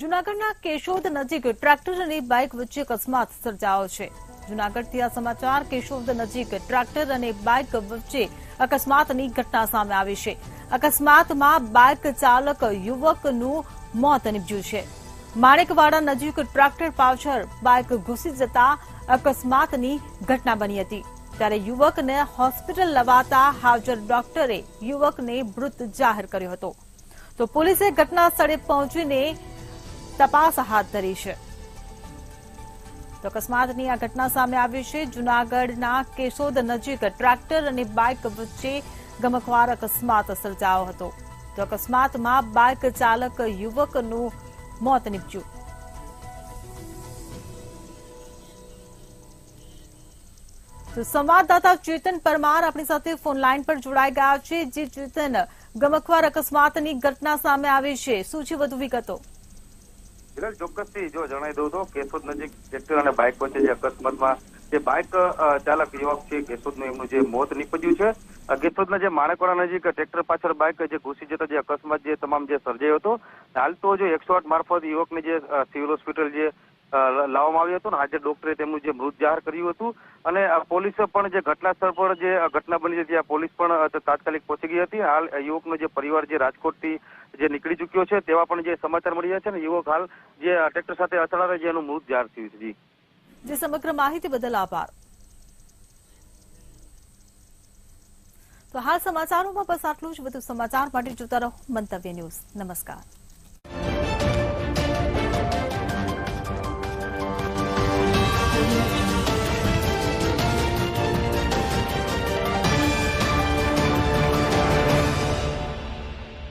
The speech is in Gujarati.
જૂનાગઢના કેશોદ નજીક ટ્રેક્ટર અને બાઇક વચ્ચે અકસ્માત સર્જાયો છે. જુનાગઢથી આ સમાચાર, કેશોદ નજીક ટ્રેક્ટર અને બાઇક વચ્ચે અકસ્માતની ઘટના સામે આવી છે. અકસ્માતમાં બાઇક ચાલક યુવકનું મોત નીપજ્યું છે. માણેકવાડા નજીક ટ્રેક્ટર પાછળ બાઇક ઘૂસી જતા અકસ્માતની ઘટના બની હતી. ત્યારે યુવકને હોસ્પિટલ લવાતા હાજર ડોક્ટરે યુવકને મૃત જાહેર કર્યો હતો. તો પોલીસે ઘટના સ્થળે પહોંચીને તપાસ હાથ ધરી છે. તો અકસ્માતની આ ઘટના સામે આવી છે. જૂનાગઢના કેશોદ નજીક ટ્રેક્ટર અને બાઇક વચ્ચે ગમખવાર અકસ્માત સર્જાયો હતો. તો અકસ્માતમાં બાઇક ચાલક યુવકનું મોત નીપજ્યું. તો સંવાદદાતા ચેતન પરમાર આપણી સાથે ફોન લાઈન પર જોડાઈ ગયા છે. જે ચેતન ગમખવાર અકસ્માતની ઘટના સામે આવી છે. શું છે? વધુ વિગતો. વિરલ ચોક્કસથી જો જણાવી દઉં તો કેશોદ નજીક ટ્રેક્ટર અને બાઇક વચ્ચે જે અકસ્માતમાં જે બાઇક ચાલક યુવક છે, કેશોદનું એમનું જે મોત નીપજ્યું છે. કેશોદના જે માણેકવાડા નજીક ટ્રેક્ટર પાછળ બાઇક જે ઘૂસી જતા જે અકસ્માત જે તમામ જે સર્જાયો હતો. હાલ તો જો એકસો આઠ મારફત યુવકને જે સિવિલ હોસ્પિટલ જે લાવવામાં આવ્યું હતું ને હાજર ડોક્ટરે તેમનું જે મૃત જાહેર કર્યું હતું અને પોલીસે પણ જે ઘટના સ્થળ પર જે ઘટના બની હતી આ પોલીસ પણ તાત્કાલિક પહોંચી ગઈ હતી. હાલ યુવકનો જે પરિવાર જે રાજકોટથી જે નીકળી ચૂક્યો છે, તેવા પણ જે સમાચાર મળી રહ્યા છે ને, યુવક હાલ જે ટ્રેક્ટર સાથે અથડાવે છે, એનું મૃત જાહેર થયું છે. જે સમગ્ર માહિતી બદલ આભાર. તો હાલ સમાચારોમાં બસ આટલું જ. વધુ સમાચાર માટે જોતા રહો મંતવ્ય ન્યૂઝ. નમસ્કાર.